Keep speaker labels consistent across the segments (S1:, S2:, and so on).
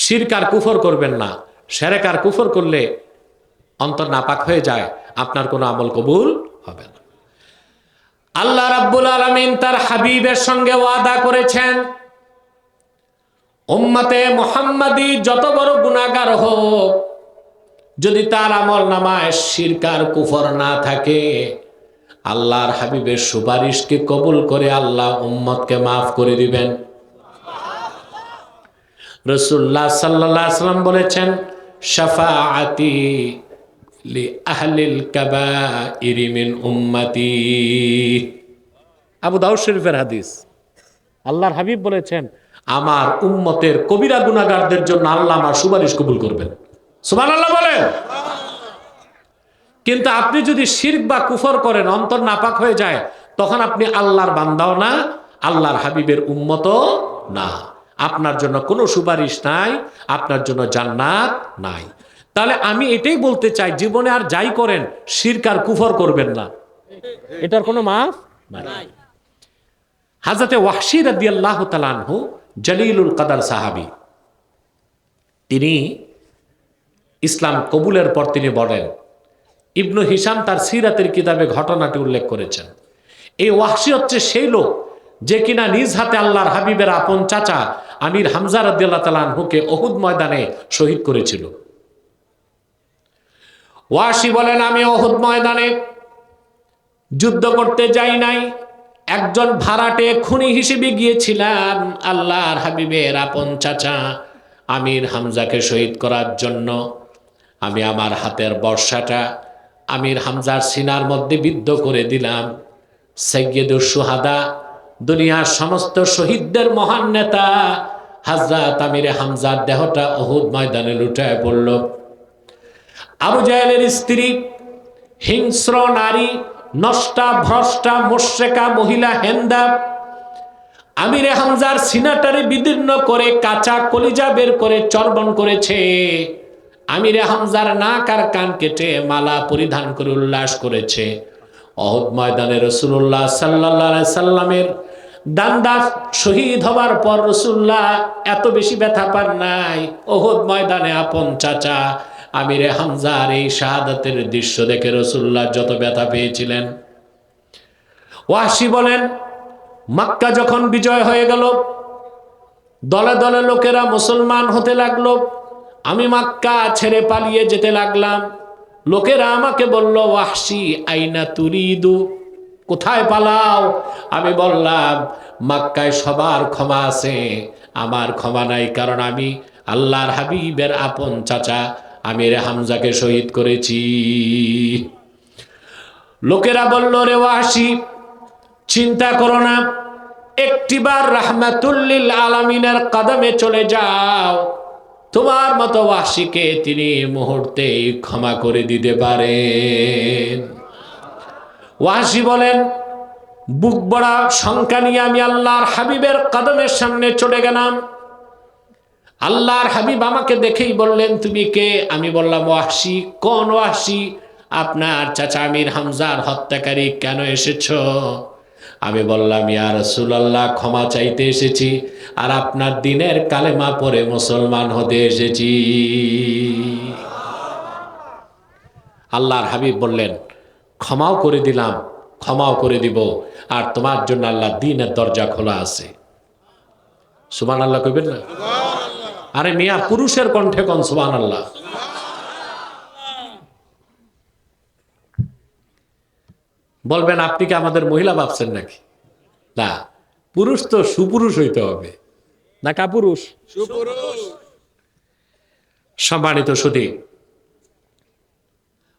S1: শিরকার কুফর করবেন না। সেরেকার কুফর করলে অন্তর নাপাক হয়ে যায়, আপনার কোনো আমল কবুল হবে না। আল্লাহ রাব্বুল আলামিন তার হাবিবের সঙ্গে ওয়াদা করেছেন, উম্মতে মোহাম্মদী যত বড় গুণাগার হোক, যদি তার আমল নামায় শিরকার কুফর না থাকে, আল্লাহর হাবিবের সুপারিশকে কবুল করে আল্লাহ উম্মতকে মাফ করে দিবেন। রসুল্লাহ সাল্লাহ সাল্লাম বলেছেন, শাফাআতি উম্মতি। আবু শরীফের হাদিস। আল্লাহর হাবিব বলেছেন, আমার কবিরা জন্য আল্লাহ আমার সুপারিশ কবুল করবেন। বলেন। কিন্তু আপনি যদি শিরক বা কুফর করেন, অন্তর নাপাক হয়ে যায়, তখন আপনি আল্লাহর বান্দাও না, আল্লাহর হাবিবের উম্মত না। আপনার জন্য কোনো সুপারিশ নাই আপনার জন্য জান্নাত নাই। তাহলে আমি এটাই বলতে চাই জীবনে আর যাই করেন শিরক আর কুফর করবেন না। এটার কোনো মাফ নাই। হাজরতে ওয়াহশি রাদি আল্লাহ তালানহু জলিলুল কাদার সাহাবি তিনি ইসলাম কবুলের পর তিনি বলেন ইবনু হিসাম তার সিরাতের কিতাবে ঘটনাটি উল্লেখ করেছেন। এই ওয়াহশি হচ্ছে সেই লোক যে কিনা নিজ হাতে আল্লাহর হাবিবের আপন চাচা আমির হামজা রাদিয়াল্লাহ তালানহুকে অহুদ ময়দানে শহীদ করেছিল। ওয়াসি বলেন, আমি অহুদ ময়দানে যুদ্ধ করতে যাই নাই। একজন ভাড়াটে খুনি হিসেবে গিয়েছিলাম, আল্লাহর হাবিবের আপন চাচা আমির হামজাকে শহীদ করার জন্য। আমি আমার হাতের বর্ষাটা আমির হামজার সিনার মধ্যে বিদ্ধ করে দিলাম। সৈয়দুর সুহাদা দুনিয়ার সমস্ত শহীদদের মহান নেতা হাজরাত আমির হামজার দেহটা অহুদ ময়দানে লুটায় পড়ল। আবু জাহেলের স্ত্রী, হিংস্র নারী, নষ্টা, ভ্রষ্টা মোশেকা মহিলা, হেন্দা, আমিরে হামজার সিনাটারে বিদীর্ণ করে কাঁচা কলিজা বের করে চর্বণ করেছে। আমিরে হামজার নাক আর কান কেটে মালা পরিধান করে উল্লাস করেছে। অহদ ময়দানে রসুল্লাহ সাল্লাহ সাল্লামের দান্দা শহীদ হবার পর রসুল্লাহ এত বেশি ব্যথা পান নাই। ওহদ ময়দানে আপন চাচা আমিরে হামজার এই শাহাদাতের দৃশ্য দেখে রসুল্লাহ যত ব্যথা পেয়েছিলেন। ওয়াসি বলেন, মাক্কা যখন বিজয় হয়ে গেল, দলে দলে লোকেরা মুসলমান হতে লাগল। আমি মাক্কা ছেড়ে পালিয়ে যেতে লাগলাম। লোকেরা আমাকে বলল ওয়াহসি আইনা তুরিদু? কোথায় পালাও? আমি বললাম, মাক্কায় সবার ক্ষমা আছে, আমার ক্ষমা নাই, কারণ আমি আল্লাহর হাবিবের আপন চাচা, আমির হামজাকে শহীদ করেছি। লোকেরা বলল, রে ওয়াসি, চিন্তা করো না, একটিবার রাহমাতুল্লিল আলামিনের কদমে চলে যাও। তোমার মতো ওয়াসিকে তিনি মুহূর্তেই ক্ষমা করে দিতে পারেন। ওয়াসি বলেন, বুক বড়া শঙ্কা নিয়ে আমি আল্লাহর হাবিবের কদমের সামনে চলে গেলাম। আল্লাহর হাবিব আমাকে দেখেই বললেন, তুমি কে? আমি বললাম, ওয়াসি, কোন ওয়াসি? আপনার চাচা আমির হামজার হত্যাকারী কেন এসেছ? আমি বললাম, ইয়া রাসূলুল্লাহ, ক্ষমা চাইতে এসেছি আর আপনার দিনের কালেমা পরে মুসলমান হতে এসেছি। আল্লাহর হাবিব বললেন ক্ষমাও করে দিলাম ক্ষমাও করে দিব। আর তোমার জন্য আল্লাহ দিনের দরজা খোলা আছে। সুবান আল্লাহ কইবেন না? আরে মিয়া পুরুষের কণ্ঠে কন সুবান আল্লাহ বলবেন আপনি কি আমাদের মহিলা ভাবছেন নাকি? না পুরুষ তো সুপুরুষ হইতে হবে। না কাপুরুষ? সম্মানিত সুদী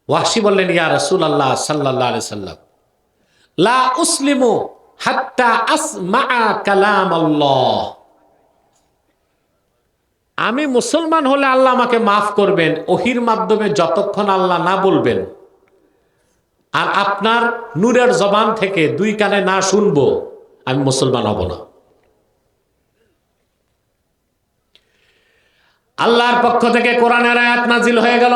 S1: ওয়াসি বললেন, ইয়া রসুল আল্লাহ সাল্লাহ আলি সাল্লাম, লা উসলিমু হাত্তা আসমা কালাম আল্লাহ আমি মুসলমান হলে আল্লাহ আমাকে মাফ করবেন, ওহির মাধ্যমে যতক্ষণ আল্লাহ না বলবেন। আর আপনার নূরের জবান থেকে দুই কানে না শুনব, আমি মুসলমান হব না। আল্লাহর পক্ষ থেকে কোরআনের আয়াত নাজিল হয়ে গেল।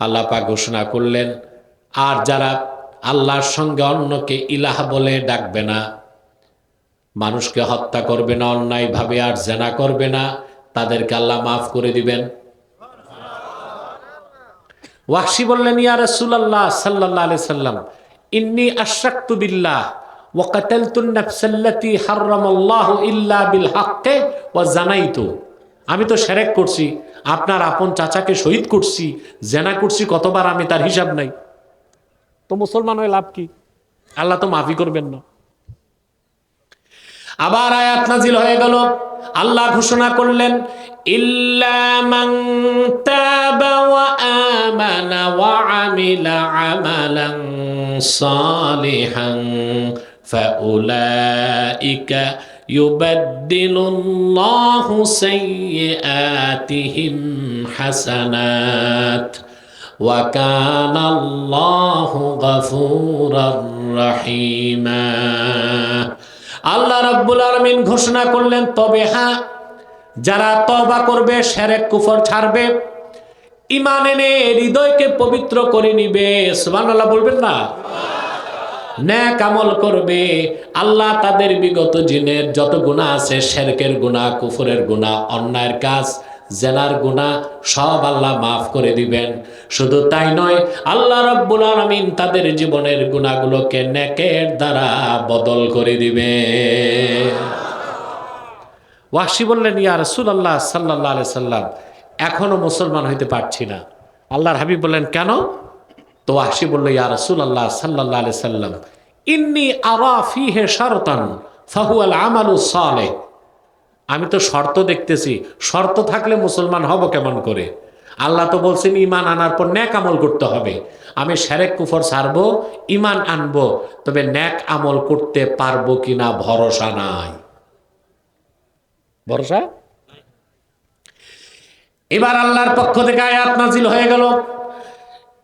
S1: আল্লাহ পাক ঘোষণা করলেন, আর যারা আল্লাহর সঙ্গে অন্যকে ইলাহ বলে ডাকবে না, মানুষকে হত্যা করবে না, অন্যায়ভাবে আর জেনা করবে না, তাদেরকে আল্লাহ মাফ করে দিবেন। ওয়াকসি বললেন, ইয়া রাসূলুল্লাহ সাল্লাল্লাহু আলাইহি সাল্লাম, ইন্নি আশরাকতু বিল্লাহ ওয়া কাতালতু নাফসাল্লাতী হারামাল্লাহু ইল্লা বিল হাক্কি ওয়া জানাইতু। আমি তো শিরক করছি আপনার আপন চাচাকে শহীদ করছি, জেনা করছি, কতবার আমি তার হিসাব নাই। তো মুসলমান হয়ে লাভ কি? আল্লাহ তো মাফি করবেন না। আবার আয়াত নাজিল হয়ে গেল। আল্লাহ ঘোষণা করলেন, ইল্লা মান তাবা ওয়া আমানা ওয়া আমিলা আমালান সালিহান ফাউলাইকা يبدل الله سيئاتهم حسنات وكان الله غفورا رحيما আল্লাহ রাব্বুল আলামিন ঘোষণা করলেন তবে হ্যাঁ যারা তবা করবে সেরেক কুফর ছাড়বে ইমান এনে হৃদয়কে পবিত্র করে নিবে সুবহানাল্লাহ বলবেন না ন্যাক আমল করবে। আল্লাহ তাদের বিগত জিনের যত গুণা আছে, শেরকের গুণা কুফরের গুণা অন্যায়ের কাজ, জেনার গুণা সব আল্লাহ মাফ করে দিবেন। শুধু তাই নয়, আল্লাহ রব্বুল আলমিন তাদের জীবনের গুণাগুলোকে নেকের দ্বারা বদল করে দিবে ওয়াসি বললেন, ইয়া রসুল আল্লাহ সাল্লাহ সাল্লাম, এখনও মুসলমান হইতে পারছি না। আল্লাহর হাবিব বললেন, কেন? তো আসি বলল, ইয়া রসুল আল্লাহ সাল্লাহ আলি সাল্লাম, ইন্নি আরা ফিহে শরতান ফাহু আল সালে আমি তো শর্ত দেখতেছি, শর্ত থাকলে মুসলমান হব কেমন করে? আল্লাহ তো বলছেন ইমান আনার পর ন্যাক আমল করতে হবে। আমি সেরেক কুফর ছাড়বো ইমান আনব, তবে ন্যাক আমল করতে পারব কিনা ভরসা নাই। ভরসা? এবার আল্লাহর পক্ষ থেকে আয়াত নাজিল হয়ে গেল।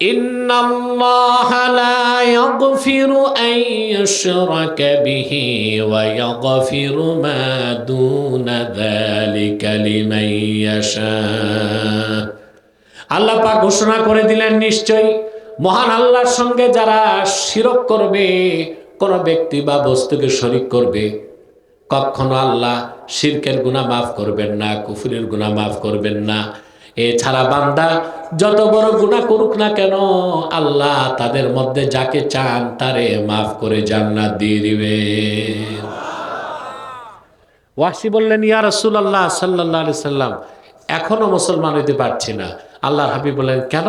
S1: إن الله لا يغفر أن يشرك به ويغفر ما دون ذلك لمن يشاء আল্লাহ পাক ঘোষণা করে দিলেন নিশ্চয়ই মহান আল্লাহর সঙ্গে যারা শিরক করবে কোন ব্যক্তি বা বস্তুকে শরিক করবে কখনো আল্লাহ শিরকের গুনাহ মাফ করবেন না কুফুরের গুনাহ মাফ করবেন না এছাড়া বান্দা যত বড় গুণা করুক না কেন, আল্লাহ তাদের মধ্যে যাকে চান তারে মাফ করে জান্নাত দিয়ে দিবে। ওয়াসি বললেন, ইয়া রসুল আল্লাহ সাল্লাহ সাল্লাম, এখনও মুসলমান হইতে পারছি না। আল্লাহ হাবিব বললেন, কেন?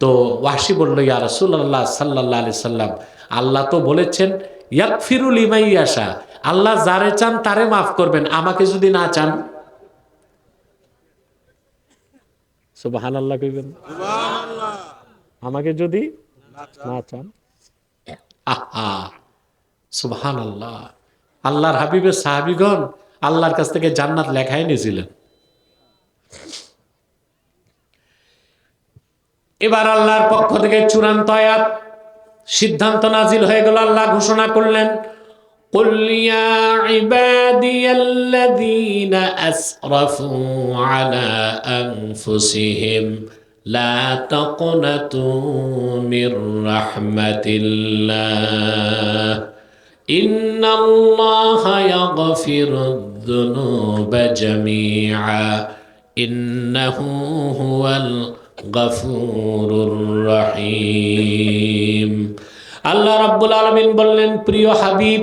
S1: তো ওয়াসি বলল, ইয়া রসুল আল্লাহ সাল্লাহ আলি সাল্লাম, আল্লাহ তো বলেছেন ইয়াকফিরুল ইমাইয়াশা আল্লাহ যারে চান তারে মাফ করবেন, আমাকে যদি না চান সুবাহান আল্লাহ কইবেন আমাকে যদি না চান। আহা সুবাহান আল্লাহ আল্লাহর হাবিবের সাহাবিগণ আল্লাহর কাছ থেকে জান্নাত লেখাই নিয়েছিলেন। এবার আল্লাহর পক্ষ থেকে চূড়ান্ত আয়াত সিদ্ধান্ত নাজিল হয়ে গেল আল্লাহ ঘোষণা করলেন قل يا عبادي الذين أسرفوا على أنفسهم لا تقنطوا من رحمة الله إن الله يغفر الذنوب جميعا إنه هو الغفور الرحيم আল্লাহ রাব্বুল আলমিন বললেন প্রিয় হাবিব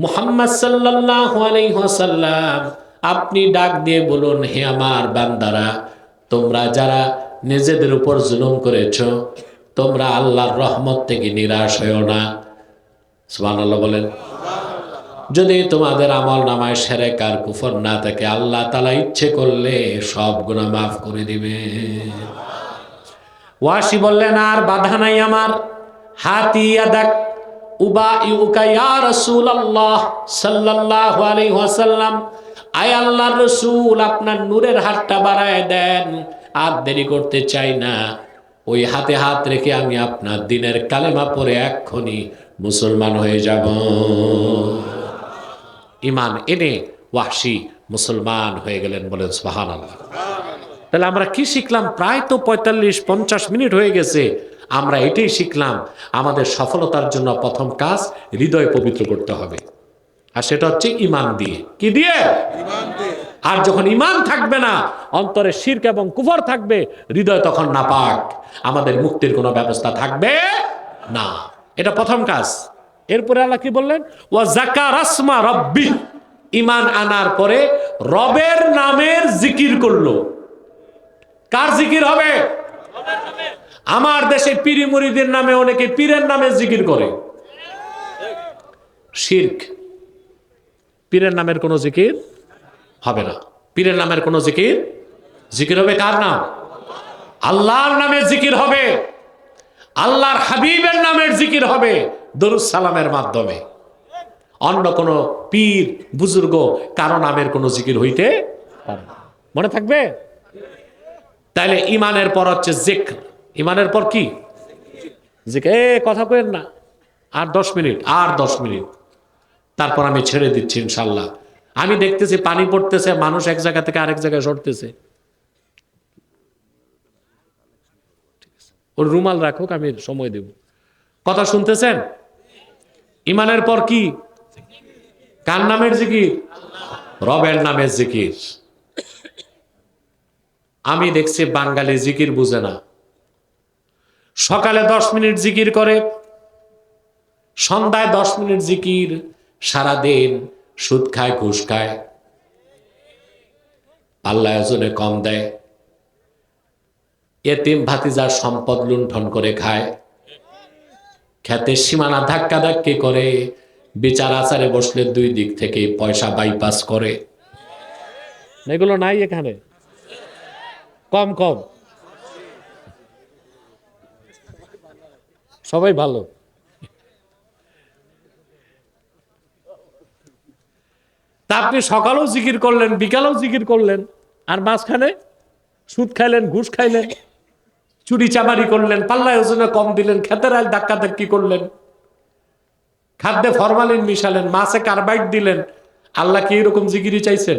S1: মুহাম্মদ সাল্লাহ আলাইসাল্লাম আপনি ডাক দিয়ে বলুন, হে আমার বান্দারা, তোমরা যারা নিজেদের উপর জুলুম করেছ, তোমরা আল্লাহর রহমত থেকে নিরাশ হয়েও না। বলেন। যদি তোমাদের আমল নামায় সেরে কার কুফর না থাকে, আল্লাহ তালা ইচ্ছে করলে সব গুণা মাফ করে দিবে। ওয়াসি বললেন, আর বাধা নাই আমার। হাতি আদাক উবা ইউকা ইয়া রাসূলুল্লাহ সাল্লাল্লাহু আলাইহি ওয়াসাল্লাম, আয় আল্লাহর রাসূল, আপনার নূরের হাতটা বাড়ায় দেন। আর দেরি করতে চাই না। ওই হাতে হাত রেখে আমি আপনার দিনের কালেমা পরে এক্ষুনি মুসলমান হয়ে যাব। ইমান এনে ওয়াসি মুসলমান হয়ে গেলেন বলেন সুবহানাল্লাহ। তাহলে আমরা কি শিখলাম? প্রায় তো পঁয়তাল্লিশ, পঞ্চাশ মিনিট হয়ে গেছে। আমরা এটাই শিখলাম আমাদের সফলতার জন্য প্রথম কাজ হৃদয় পবিত্র করতে হবে। আর সেটা হচ্ছে ইমান দিয়ে। কি দিয়ে? আর যখন ইমান থাকবে না অন্তরে শির্ক এবং কুফর থাকবে হৃদয় তখন নাপাক। আমাদের মুক্তির কোনো ব্যবস্থা থাকবে না। এটা প্রথম কাজ। এরপরে আল্লাহ কি বললেন? ও জাকার আসমা রব্বি। ইমান আনার পরে রবের নামের জিকির করল। কার জিকির হবে? আমার দেশে পিরি মুরিদের নামে অনেকে পীরের নামে জিকির করে। শির্ক। পীরের নামের কোনো জিকির হবে না। পীরের নামের কোনো জিকির জিকির হবে কার নাম? আল্লাহর নামে জিকির হবে। আল্লাহর হাবিবের নামের জিকির হবে সালামের মাধ্যমে। অন্য কোনো পীর, বুজুর্গ কারও নামের কোনো জিকির হইতে মনে থাকবে? তাইলে ইমানের পর হচ্ছে জিক ইমানের পর কি? জিক এ কথা কেন না। আর দশ মিনিট আর দশ মিনিট। তারপর আমি ছেড়ে দিচ্ছি ইনশাল্লাহ। আমি দেখতেছি পানি পড়তেছে মানুষ এক জায়গা থেকে আরেক জায়গায় সরতেছে। ওর রুমাল রাখুক আমি সময় দেব। কথা শুনতেছেন? ইমানের পর কি? কার নামের জিকির? রবের নামের জিকির। আমি দেখছি বাঙালি জিকির বুঝে না। সকালে দশ মিনিট জিকির করে, সন্ধ্যায় দশ মিনিট জিকির, সারাদিন সুদ খায়, ঘুষ খায়। পাল্লা ওজনে কম দেয়। এতিম ভাতিজার সম্পদ লুণ্ঠন করে খায়। খেতে সীমানা ধাক্কা ধাক্কি করে, বিচার আচারে বসলে দুই দিক থেকে পয়সা বাইপাস করে। এগুলো নাই এখানে? কম কম। সবাই ভালো। তা আপনি সকালেও জিকির করলেন, বিকালেও জিকির করলেন, আর মাঝখানে সুদ খাইলেন, ঘুষ খাইলেন, চুরি চামারি করলেন, পাল্লায় ওজনে কম দিলেন খেতের আল ধাক্কা ধাক্কি করলেন, খাদ্যে ফরমালিন মিশালেন, মাছে কার্বাইড দিলেন, আল্লাহ কি এরকম জিগিরি চাইছেন?